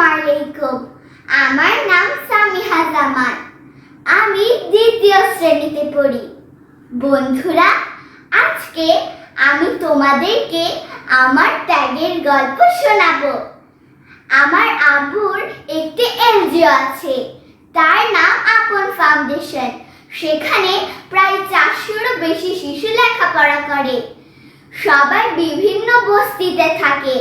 আলাইকুম। আমার নাম সামিহা জামান। আমি দ্বিতীয় শ্রেণীতে পড়ি। বন্ধুরা, আজকে আমি তোমাদেরকে আমার ট্যাগের গল্প শোনাবো। আমার আব্বুর একটি এনজিও আছে। তার নাম আপন ফাউন্ডেশন। সেখানে প্রায় চারশোরও বেশি শিশু লেখাপড়া করে। সবাই বিভিন্ন বস্তিতে থাকে।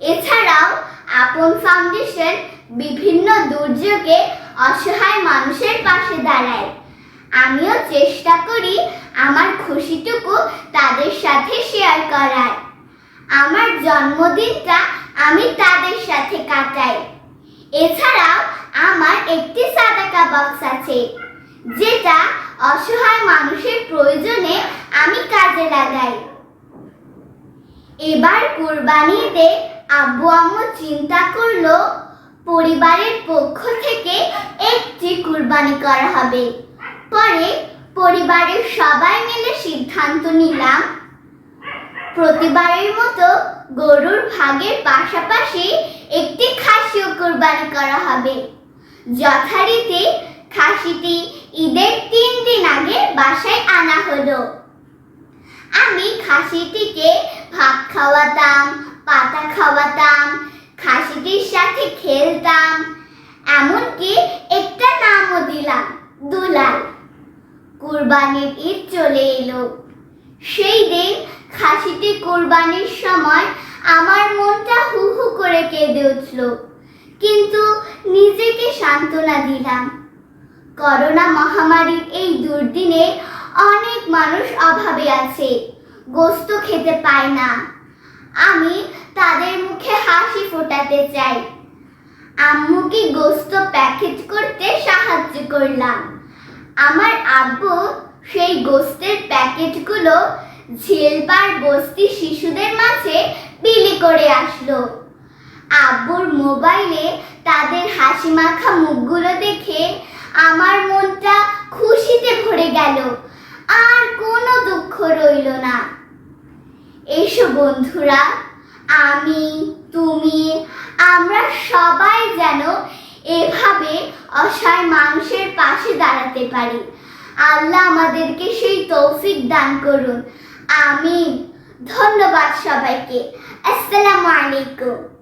এছাড়াও আপন ফাউন্ডেশন বিভিন্ন দুর্যোগে অসহায় মানুষের পাশে দাঁড়ায়। আমিও চেষ্টা করি আমার খুশিটুকু তাদের সাথে শেয়ার করার। আমার জন্মদিনটা আমি তাদের সাথে কাটাই। এছাড়াও আমার একটি সাদাকা বক্স আছে, যেটা অসহায় মানুষের প্রয়োজনে আমি কাজে লাগাই। এবার কুরবানিতে আব্বু আম্মু চিন্তা করল, পরিবারের পক্ষ থেকে একটি কুরবানি করা হবে। পরে পরিবারের সবাই মিলে সিদ্ধান্ত নিলাম, প্রতিবারের মতো গরুর ভাগের পাশাপাশি একটি খাসিও কুরবানি করা হবে। যথারীতি খাসিটি ঈদের তিন দিন আগে বাসায় আনা হলো। আমি খাসিটিকে ভাত খাওয়াতাম পাতা খাওয়াতাম খাসিটির সাথে খেলতাম, এমনকি একটা নামও দিলাম, দুলাল। কুরবানির ঈদ চলে এলো। সেই দিন খাসিটি কুরবানির সময় আমার মনটা হু হু করে কেঁদে উঠল, কিন্তু নিজেকে সান্ত্বনা দিলাম। করোনা মহামারীর এই দুর্দিনে অনেক মানুষ অভাবে আছে, গোস্ত খেতে পায় না। আমি তাদের মুখে হাসি ফোটাতে চাই। আম্মুকে গোস্ত প্যাকেট করতে সাহায্য করলাম। আমার আব্বু সেই গোস্তের প্যাকেটগুলো ঝিলপার বস্তি শিশুদের মাঝে বিলি করে আসলো। আব্বুর মোবাইলে তাদের হাসি মাখা মুখগুলো দেখে আমার মনটা খুশিতে ভরে গেল আর কোনো দুঃখ রইল না এসো বন্ধুরা, আমি, তুমি, আমরা সবাই যেন এভাবে অসহায় মানুষের পাশে দাঁড়াতে পারি। আল্লাহ আমাদেরকে সেই তৌফিক দান করুন। আমি ধন্যবাদ সবাইকে। আসসালামু আলাইকুম।